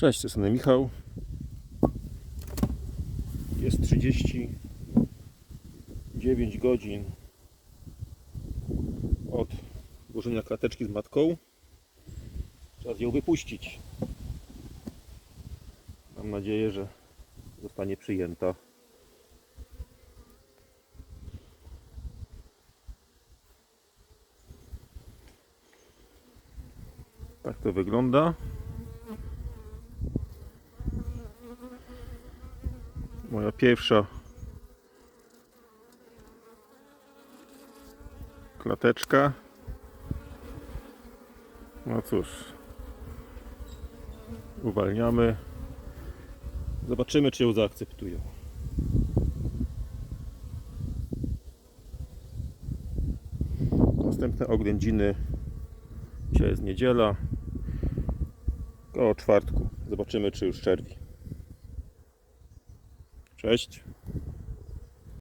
Cześć, to jest Michał. Jest 39 godzin od włożenia klateczki z matką. Czas ją wypuścić. Mam nadzieję, że zostanie przyjęta. Tak to wygląda. Moja pierwsza klateczka. No cóż, uwalniamy. Zobaczymy, czy ją zaakceptują. Następne oględziny. Dzisiaj jest niedziela. Koło czwartku. Zobaczymy, czy już czerwi. Cześć.